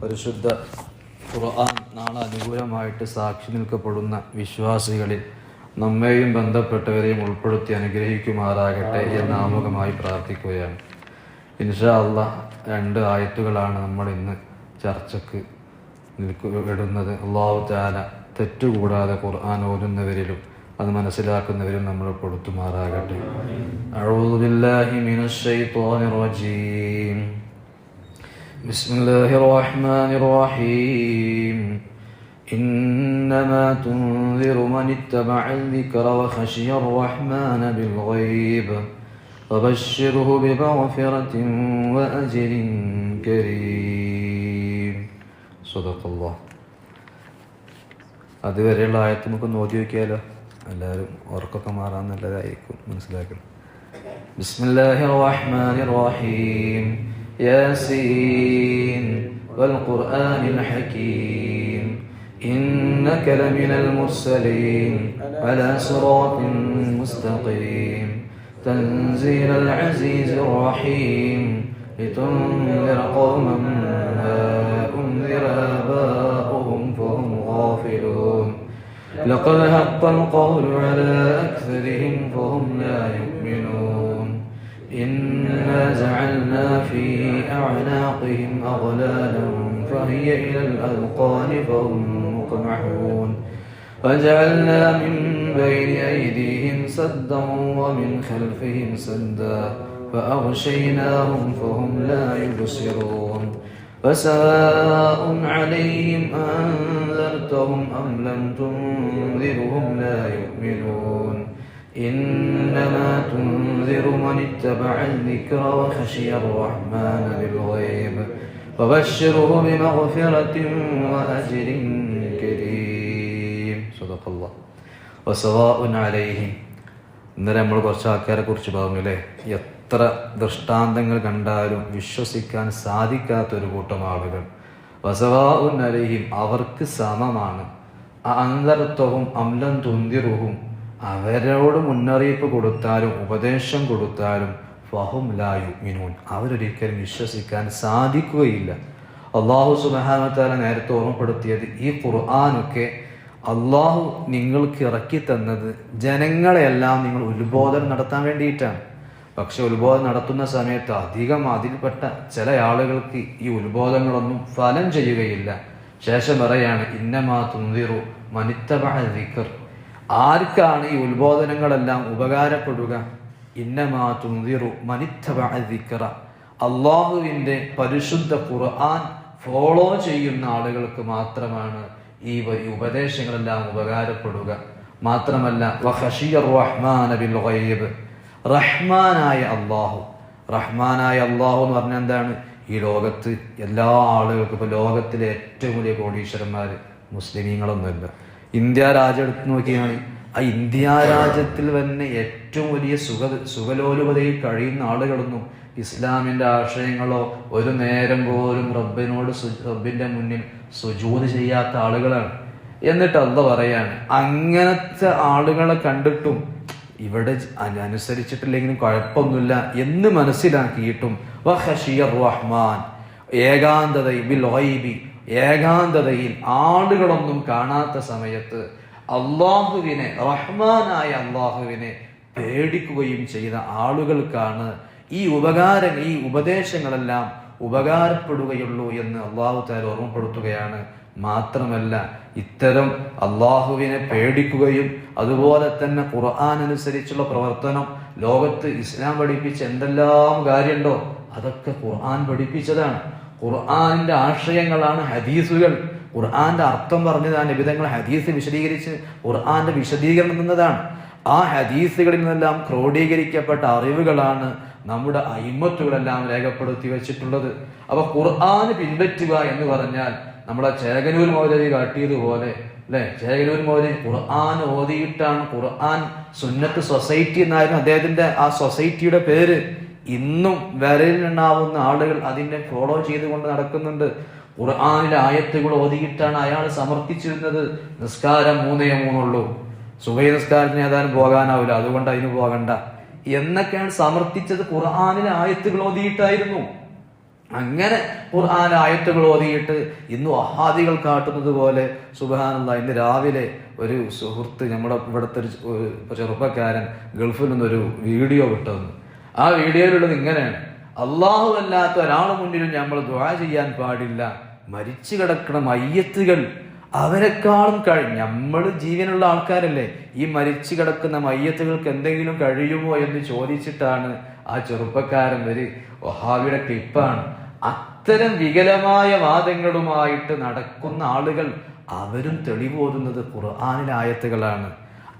പരിശുദ്ധ ഖുർആൻ നാളെ അനുകൂലമായിട്ട് സാക്ഷി നിൽക്കപ്പെടുന്ന വിശ്വാസികളിൽ നമ്മെയും ബന്ധപ്പെട്ടവരെയും ഉൾപ്പെടുത്തി അനുഗ്രഹിക്കുമാറാകട്ടെ എന്ന് ആമുഖമായി പ്രാർത്ഥിക്കുകയാണ്. ഇൻഷാ അല്ല രണ്ട് ആയത്തുകളാണ് നമ്മൾ ഇന്ന് ചർച്ചക്ക് നിൽക്കു അള്ളാഹു താല തെറ്റുകൂടാതെ ഖുർആൻ ഓരുന്നവരിലും അത് മനസ്സിലാക്കുന്നവരും നമ്മൾ കൊടുത്തുമാറാകട്ടെ അഴുദില്ലാഹി മിനശ്ശൈത്വാനിർ റജീം. بسم الله الرحمن الرحيم إنما تنذر من اتبع الذكر وخشي الرحمن بالغيب فبشره بمغفرة وأجر كريم صدق الله അതുവരെയുള്ള ആയത്ത് നമുക്ക് നോക്കി നോക്കിയാലോ എല്ലാവരും ഉറക്കൊക്കെ മാറാൻ നല്ലതായിരിക്കും മനസ്സിലാക്കണം ബിസ്മില്ലാഹി റഹ്മാനി റഹീം ياسين والقرآن الحكيم. إنك لمن المرسلين على صراط مستقيم. تنزيل العزيز الرحيم. لتنذر قوما ما أنذر آباؤهم فهم غافلون. لقد حق القول على أكثرهم فهم لا يؤمنون. إنا جعلنا في أعناقهم أغلالا فهي إلى الأذقان فهم مقمحون. وجعلنا من بين أيديهم سدا ومن خلفهم سدا فأغشيناهم فهم لا يبصرون. فسواء عليهم أنذرتهم أم لم تنذرهم لا يؤمنون. إنما تنذر من اتبع الذكر وخشي الرحمن بالغيب فبشره بمغفرة وأجر كريم صدق الله وسواء عليهم ഇന്നലെ നമ്മൾ കുറച്ച് ആൾക്കാരെ കുറിച്ച് പറഞ്ഞു അല്ലേ എത്ര ദൃഷ്ടാന്തങ്ങൾ കണ്ടാലും വിശ്വസിക്കാൻ സാധിക്കാത്ത ഒരു കൂട്ടം ആളുകൾ വസവാഉൻ അലൈഹിം അവർക്ക് സമമാണ് അന്തരത്വവും അംലം തുന്തിറുഹും അവരോട് മുന്നറിയിപ്പ് കൊടുത്താലും ഉപദേശം കൊടുത്താലും ഫഹും ലായു മിനൂൻ അവരൊരിക്കലും വിശ്വസിക്കാൻ സാധിക്കുകയില്ല. അള്ളാഹു സുബാനത്താല നേരത്തെ ഓർമ്മപ്പെടുത്തിയത് ഈ ഖുർആാനൊക്കെ അള്ളാഹു നിങ്ങൾക്ക് ഇറക്കി തന്നത് ജനങ്ങളെല്ലാം നിങ്ങൾ ഉത്ബോധനം നടത്താൻ വേണ്ടിയിട്ടാണ്. പക്ഷെ ഉത്ബോധനം നടത്തുന്ന സമയത്ത് അധികം അതിൽപ്പെട്ട ചില ആളുകൾക്ക് ഈ ഉത്ബോധങ്ങളൊന്നും ഫലം ചെയ്യുകയില്ല. ശേഷം പറയാണ് ഇന്നമാ തുന്തിറു മനിത്തബഅ ദിക്ർ. ആർക്കാണ് ഈ ഉത്ബോധനങ്ങളെല്ലാം ഉപകാരപ്പെടുക? ഇന്നമാ തുന്തിറു ദിക്ര അള്ളാഹുവിന്റെ പരിശുദ്ധ ഖുർആൻ ഫോളോ ചെയ്യുന്ന ആളുകൾക്ക് മാത്രമാണ് ഈ ഉപദേശങ്ങളെല്ലാം ഉപകാരപ്പെടുക. മാത്രമല്ല റഹ്മാനായ അള്ളാഹു. റഹ്മാനായ അള്ളാഹു എന്ന് പറഞ്ഞാൽ എന്താണ്? ഈ ലോകത്ത് എല്ലാ ആളുകൾക്കും ഇപ്പൊ ലോകത്തിലെ ഏറ്റവും വലിയ കോടീശ്വരന്മാർ മുസ്ലിമീങ്ങളൊന്നുമല്ല. ഇന്ത്യ രാജ്യം എടുത്ത് നോക്കിയാണ്. ആ ഇന്ത്യ രാജ്യത്തിൽ തന്നെ ഏറ്റവും വലിയ സുഖ സുഖലോലുപതയിൽ കഴിയുന്ന ആളുകളൊന്നും ഇസ്ലാമിന്റെ ആശയങ്ങളോ ഒരു നേരം പോലും റബ്ബിനോട് റബ്ബിന്റെ മുന്നിൽ സുജൂത് ചെയ്യാത്ത ആളുകളാണ്. എന്നിട്ട് അല്ല പറയാണ് അങ്ങനത്തെ ആളുകളെ കണ്ടിട്ടും ഇവിടെ അന- അനുസരിച്ചിട്ടില്ലെങ്കിലും കുഴപ്പമൊന്നുമില്ല എന്ന് മനസ്സിലാക്കിയിട്ടും റഹ്മാൻ ഗൈബി ഏകാന്തതയിൽ ആളുകളൊന്നും കാണാത്ത സമയത്ത് അള്ളാഹുവിനെ റഹ്മാനായ അള്ളാഹുവിനെ പേടിക്കുകയും ചെയ്ത ആളുകൾക്കാണ് ഈ ഉപകാരം ഈ ഉപദേശങ്ങളെല്ലാം ഉപകാരപ്പെടുകയുള്ളൂ എന്ന് അള്ളാഹു താര ഓർമ്മപ്പെടുത്തുകയാണ്. മാത്രമല്ല ഇത്തരം അള്ളാഹുവിനെ പേടിക്കുകയും അതുപോലെ തന്നെ ഖുർആൻ അനുസരിച്ചുള്ള പ്രവർത്തനം ലോകത്ത് ഇസ്ലാം പഠിപ്പിച്ച എന്തെല്ലാം കാര്യമുണ്ടോ അതൊക്കെ ഖുർആൻ പഠിപ്പിച്ചതാണ്. ഖുർആനിന്റെ ആശയങ്ങളാണ് ഹദീസുകൾ. ഖുർആന്റെ അർത്ഥം പറഞ്ഞതാണ് വിധങ്ങൾ ഹദീസ് വിശദീകരിച്ച് ഖുർആാന്റെ വിശദീകരണം എന്നതാണ് ആ ഹദീസുകളിൽ നിന്നെല്ലാം ക്രോഡീകരിക്കപ്പെട്ട അറിവുകളാണ് നമ്മുടെ അയിമത്തുകളെല്ലാം രേഖപ്പെടുത്തി വെച്ചിട്ടുള്ളത്. അപ്പൊ ഖുർആൻ പിൻപറ്റുക എന്ന് പറഞ്ഞാൽ നമ്മളെ ചേകനൂർ മൗലവി കാട്ടിയതുപോലെ അല്ലെ? ചേകനൂർ മൗലവി ഖുർആൻ ഓതിയിട്ടാണ് ഖുർആൻ സുന്നത്ത് സൊസൈറ്റി എന്നായിരുന്നു അദ്ദേഹത്തിന്റെ ആ സൊസൈറ്റിയുടെ പേര്. ഇന്നും വിരലിലുണ്ടാവുന്ന ആളുകൾ അതിനെ ഫോളോ ചെയ്തുകൊണ്ട് നടക്കുന്നുണ്ട്. ഖുർആാനിലെ ആയത്തുകൾ ഓതിയിട്ടാണ് അയാൾ സമർത്ഥിച്ചിരുന്നത്. നിസ്കാരം മൂന്നേ മൂന്നുള്ളൂ. സുബൈ നിസ്കാരത്തിന് ഏതായാലും പോകാനാവില്ല. അതുകൊണ്ട് അതിന് പോകണ്ട. എന്നൊക്കെയാണ് സമർത്ഥിച്ചത് ഖുർആാനിലെ ആയത്തുകൾ ഓതിയിട്ടായിരുന്നു. അങ്ങനെ ഖുർആൻ ആയത്തുകൾ ഓതിയിട്ട് ഇന്ന് അഹാദികൾ കാട്ടുന്നത് പോലെ സുബാനുള്ള ഇന്ന് രാവിലെ ഒരു സുഹൃത്ത് നമ്മുടെ ഇവിടുത്തെ ഒരു ചെറുപ്പക്കാരൻ ഗൾഫിൽ നിന്നൊരു വീഡിയോ വിട്ടതെന്ന് ആ വീഡിയോയിലുള്ളത് ഇങ്ങനെയാണ്. അള്ളാഹു അല്ലാത്ത ഒരാൾ മുന്നിലും നമ്മൾ ദ്വാ ചെയ്യാൻ പാടില്ല. മരിച്ചു കിടക്കണ മയ്യത്തുകൾ അവരെക്കാളും കഴി നമ്മൾ ജീവനുള്ള ആൾക്കാരല്ലേ. ഈ മരിച്ചു കിടക്കുന്ന മയ്യത്തുകൾക്ക് എന്തെങ്കിലും കഴിയുമോ എന്ന് ചോദിച്ചിട്ടാണ് ആ ചെറുപ്പക്കാരൻ ഒരു വഹാബിയുടെ ക്ലിപ്പാണ്. അത്തരം വികലമായ വാദങ്ങളുമായിട്ട് നടക്കുന്ന ആളുകൾ അവരും തെളിവോതുന്നത് ഖുർആാനിലെ ആയത്തുകളാണ്.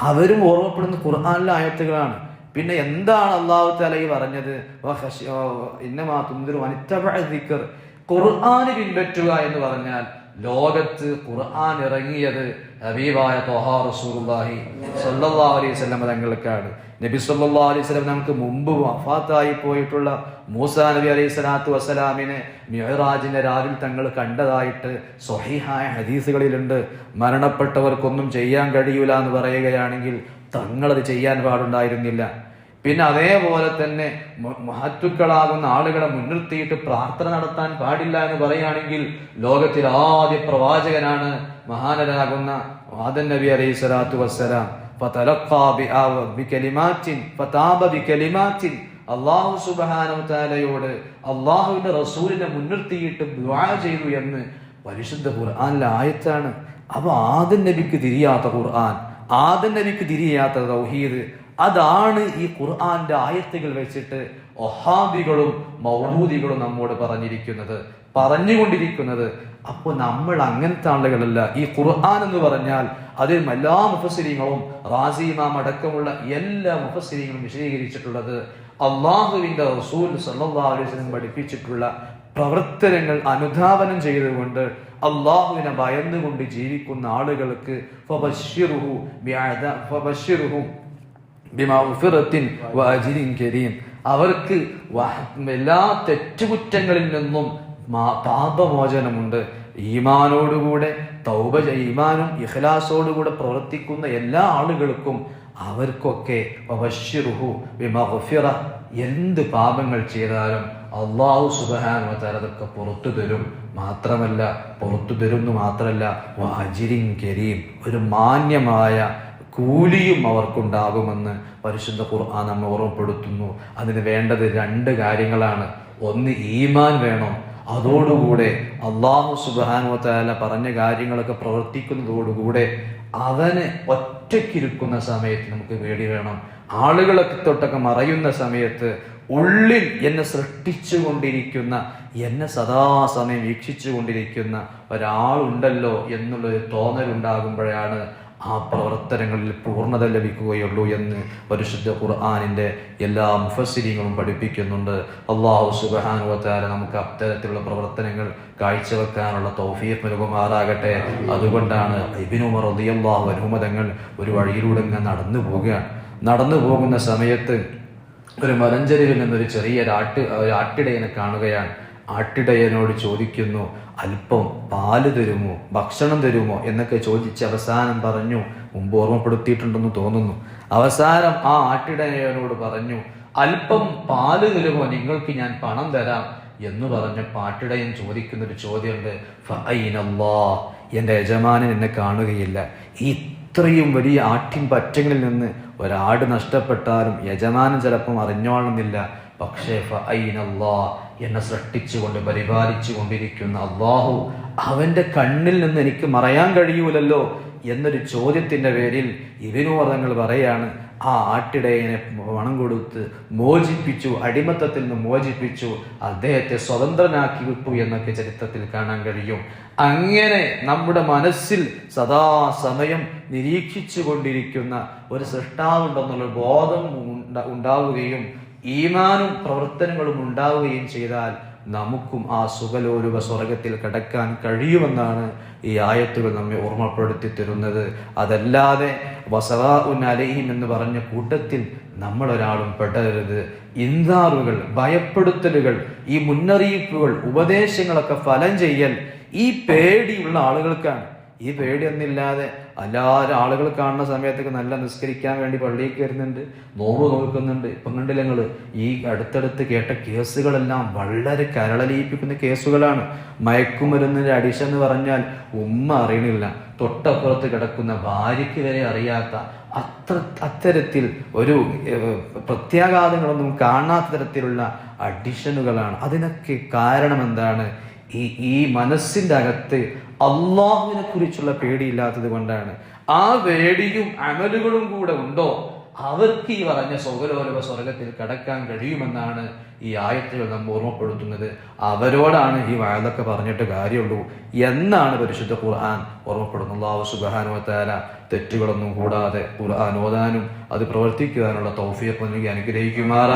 അവരും ഓർമ്മപ്പെടുന്ന ഖുർആാനിലെ ആയത്തുകളാണ്. പിന്നെ എന്താണ് അള്ളാഹു തല ഈ പറഞ്ഞത്? ഇന്നമാ. ഖുർആന് പിൻപറ്റുക എന്ന് പറഞ്ഞാൽ ലോകത്ത് ഖുർആൻ ഇറങ്ങിയത് ഹബീബായ റസൂലുള്ളാഹി അലൈഹി വസല്ലം തങ്ങൾക്കാണ്. നബി സല്ലല്ലാഹു അലൈഹി വസല്ലം നമുക്ക് മുമ്പ് വഫാത്തായി പോയിട്ടുള്ള മൂസ നബി അലൈഹി സ്വലാത്തു വസ്സലാമിനെ മിഹറാജിന്റെ രാവിൽ തങ്ങൾ കണ്ടതായിട്ട് സ്വഹീഹായ ഹദീസുകളിലുണ്ട്. മരണപ്പെട്ടവർക്കൊന്നും ചെയ്യാൻ കഴിയൂല എന്ന് പറയുകയാണെങ്കിൽ തങ്ങളത് ചെയ്യാൻ പാടുണ്ടായിരുന്നില്ല. പിന്നെ അതേപോലെ തന്നെ മഹത്തുക്കളാകുന്ന ആളുകളെ മുൻനിർത്തിയിട്ട് പ്രാർത്ഥന നടത്താൻ പാടില്ല എന്ന് പറയുകയാണെങ്കിൽ ലോകത്തിൽ ആദ്യ പ്രവാചകനാണ് മഹാനരാകുന്ന ആദൻ നബി അലൈഹി സ്വലാത്തു വസ്സലാം. അള്ളാഹു തആലയോട് അള്ളാഹുവിന്റെ റസൂലിനെ മുൻനിർത്തിയിട്ട് ദുആ ചെയ്തു എന്ന് പരിശുദ്ധ ഖുർആനിലെ ആയത്താണ്. അപ്പൊ ആദൻ നബിക്ക് തിരിയാത്ത ഖുർആൻ ആദൻ നബിക്ക് തിരിയാത്ത തൗഹീദ് അതാണ് ഈ ഖുർആന്റെ ആയത്തുകൾ വെച്ചിട്ട് ഒഹാബികളും മൗലൂദികളും നമ്മോട് പറഞ്ഞിരിക്കുന്നത് പറഞ്ഞുകൊണ്ടിരിക്കുന്നത്. അപ്പോൾ നമ്മൾ അങ്ങനത്തെ ആളുകളല്ല. ഈ ഖുർആൻ എന്ന് പറഞ്ഞാൽ അതിൽ എല്ലാ മുഫസിരിങ്ങളും റാസിമാം അടക്കമുള്ള എല്ലാ മുഫസിരിങ്ങളും വിശദീകരിച്ചിട്ടുള്ളത് അള്ളാഹുവിന്റെ റസൂൽ വസല്ലം പഠിപ്പിച്ചിട്ടുള്ള പ്രവർത്തനങ്ങൾ അനുധാവനം ചെയ്തുകൊണ്ട് അള്ളാഹുവിനെ ഭയന്നുകൊണ്ട് ജീവിക്കുന്ന ആളുകൾക്ക് ഫബശ്ശിറുഹു വാജിരിൻ കരീം. അവർക്ക് എല്ലാ തെറ്റുകുറ്റങ്ങളിൽ നിന്നും പാപമോചനമുണ്ട്. ഈമാനോടുകൂടെ തൗബ ഈമാനും ഇഖ്ലാസോടുകൂടെ പ്രവർത്തിക്കുന്ന എല്ലാ ആളുകൾക്കും അവർക്കൊക്കെ വബശ്ശിറുഹു വിമഹുഫിറ എന്ത് പാപങ്ങൾ ചെയ്താലും അള്ളാഹു സുബഹാനു തരതൊക്കെ പുറത്തു തരും. മാത്രമല്ല പുറത്തു തരും എന്ന് മാത്രമല്ല വാജിരിൻ കരീം. ഒരു മാന്യമായ കൂലിയും അവർക്കുണ്ടാകുമെന്ന് പരിശുദ്ധ ഖുർആൻ നമ്മെ ഓർമ്മപ്പെടുത്തുന്നു. അതിന് വേണ്ടത് രണ്ട് കാര്യങ്ങളാണ്. ഒന്ന് ഈമാൻ വേണം. അതോടുകൂടെ അള്ളാഹു സുബാനുവല പറഞ്ഞ കാര്യങ്ങളൊക്കെ പ്രവർത്തിക്കുന്നതോടുകൂടെ അവനെ ഒറ്റയ്ക്കിരിക്കുന്ന സമയത്ത് നമുക്ക് പേടി വേണം. ആളുകളൊക്കെ തൊട്ടൊക്കെ മറയുന്ന സമയത്ത് ഉള്ളിൽ എന്നെ സൃഷ്ടിച്ചു കൊണ്ടിരിക്കുന്ന എന്നെ സദാസമയം വീക്ഷിച്ചു കൊണ്ടിരിക്കുന്ന ഒരാളുണ്ടല്ലോ എന്നുള്ളൊരു തോന്നലുണ്ടാകുമ്പോഴാണ് ആ പ്രവർത്തനങ്ങളിൽ പൂർണത ലഭിക്കുകയുള്ളൂ എന്ന് പരിശുദ്ധ ഖുർആാനിന്റെ എല്ലാ മുഫസ്സിരിങ്ങളും പഠിപ്പിക്കുന്നുണ്ട്. അള്ളാഹു സുബാനുവത്താല നമുക്ക് അത്തരത്തിലുള്ള പ്രവർത്തനങ്ങൾ കാഴ്ചവെക്കാനുള്ള തൗഫീഖ് നൽകുമാറാകട്ടെ. അതുകൊണ്ടാണ് ഇബിനുമർ റളിയല്ലാഹു അനുമതങ്ങൾ ഒരു വഴിയിലൂടെ നടന്നു പോവുകയാണ്. നടന്നു പോകുന്ന സമയത്ത് ഒരു മലഞ്ചെരിവിൽ നിന്നൊരു ചെറിയ ഒരു ആട്ടിടയനെ കാണുകയാണ്. ആട്ടിടയനോട് ചോദിക്കുന്നു അല്പം പാൽ തരുമോ? ഭക്ഷണം തരുമോ? എന്നൊക്കെ ചോദിച്ച് അവസാനം പറഞ്ഞു മുമ്പ് ഓർമ്മപ്പെടുത്തിയിട്ടുണ്ടെന്ന് തോന്നുന്നു. അവസാനം ആ ആട്ടിടയനോട് പറഞ്ഞു അല്പം പാൽ തരുമോ? നിങ്ങൾക്ക് ഞാൻ പണം തരാം. എന്ന് പറഞ്ഞ പാട്ടിടയൻ ചോദിക്കുന്ന ഒരു ചോദ്യമുണ്ട് ഫഅൈനല്ലാ എന്റെ യജമാനൻ എന്നെ കാണുകയില്ല. ഇത്രയും വലിയ ആട്ടിൻ പറ്റങ്ങളിൽ നിന്ന് ഒരാട് നഷ്ടപ്പെട്ടാലും യജമാനൻ ചിലപ്പം അറിഞ്ഞോളണമെന്നില്ല. പക്ഷേ ഫഅൈനല്ലാ എന്നെ സൃഷ്ടിച്ചുകൊണ്ട് പരിപാലിച്ചു കൊണ്ടിരിക്കുന്ന അള്ളാഹു അവന്റെ കണ്ണിൽ നിന്ന് എനിക്ക് മറയാൻ കഴിയൂലല്ലോ എന്നൊരു ചോദ്യത്തിന്റെ പേരിൽ ഇവനുവർദ്ധങ്ങൾ പറയാണ് ആ ആട്ടിടയനെ പണം കൊടുത്ത് മോചിപ്പിച്ചു അടിമത്തത്തിൽ നിന്ന് മോചിപ്പിച്ചു അദ്ദേഹത്തെ സ്വതന്ത്രനാക്കി വിട്ടു എന്നൊക്കെ ചരിത്രത്തിൽ കാണാൻ കഴിയും. അങ്ങനെ നമ്മുടെ മനസ്സിൽ സദാസമയം നിരീക്ഷിച്ചു കൊണ്ടിരിക്കുന്ന ഒരു സൃഷ്ടാവുണ്ടെന്നുള്ള ബോധം ഉണ്ട- ഉണ്ടാവുകയും ഈമാനും പ്രവർത്തനങ്ങളും ഉണ്ടാവുകയും ചെയ്താൽ നമുക്കും ആ സുഖലോലുപ സ്വർഗത്തിൽ കിടക്കാൻ കഴിയുമെന്നാണ് ഈ ആയത്തുകൾ നമ്മെ ഓർമ്മപ്പെടുത്തി തരുന്നത്. അതല്ലാതെ വസവാ ഉൻ അലഹിം എന്ന് പറഞ്ഞ കൂട്ടത്തിൽ നമ്മളൊരാളും പെടരുത്. ഇന്താറുകൾ ഭയപ്പെടുത്തലുകൾ ഈ മുന്നറിയിപ്പുകൾ ഉപദേശങ്ങളൊക്കെ ഫലം ചെയ്യൽ ഈ പേടിയുള്ള ആളുകൾക്കാണ്. ഈ പേടിയൊന്നുമില്ലാതെ എല്ലാവരും ആളുകൾ കാണുന്ന സമയത്തൊക്കെ നല്ല നിസ്കരിക്കാൻ വേണ്ടി പള്ളിയിൽ കയറുന്നുണ്ട് നോമ്പ് നോക്കുന്നുണ്ട് ഇപ്പം കണ്ടില്ല നിങ്ങൾ ഈ അടുത്തടുത്ത് കേട്ട കേസുകളെല്ലാം വളരെ കരളലിയിപ്പിക്കുന്ന കേസുകളാണ്. മയക്കുമരുന്നിന്റെ അഡിഷൻ എന്ന് പറഞ്ഞാൽ ഉമ്മ അറിയണില്ല. തൊട്ടപ്പുറത്ത് കിടക്കുന്ന ഭാര്യയ്ക്ക് വരെ അറിയാത്ത അത്ര അത്തരത്തിൽ ഒരു പ്രത്യാഘാതങ്ങളൊന്നും കാണാത്ത തരത്തിലുള്ള അഡിഷനുകളാണ്. അതിനൊക്കെ കാരണം എന്താണ്? ഈ ഈ മനസ്സിന്റെ അകത്ത് അള്ളാഹുവിനെ കുറിച്ചുള്ള പേടിയില്ലാത്തത് കൊണ്ടാണ്. ആ പേടിയും അമലുകളും കൂടെ ഉണ്ടോ? അവർക്ക് ഈ പറഞ്ഞ സ്വകലോലവ സ്വർഗത്തിൽ കടക്കാൻ കഴിയുമെന്നാണ് ഈ ആയത്തുകൾ നമ്മൾ ഓർമ്മപ്പെടുത്തുന്നത്. അവരോടാണ് ഈ വായതൊക്കെ പറഞ്ഞിട്ട് കാര്യമുള്ളൂ. എന്നാണ് പരിശുദ്ധ ഖുർആൻ ഓർമ്മപ്പെടുന്നത്. അള്ളാഹു സുബാനുവത്താല തെറ്റുകളൊന്നും കൂടാതെ ഖുർആൻ ഓതാനും അത് പ്രവർത്തിക്കുവാനുള്ള തൗഫീഖ് നൽകി അനുഗ്രഹിക്കുമാറാ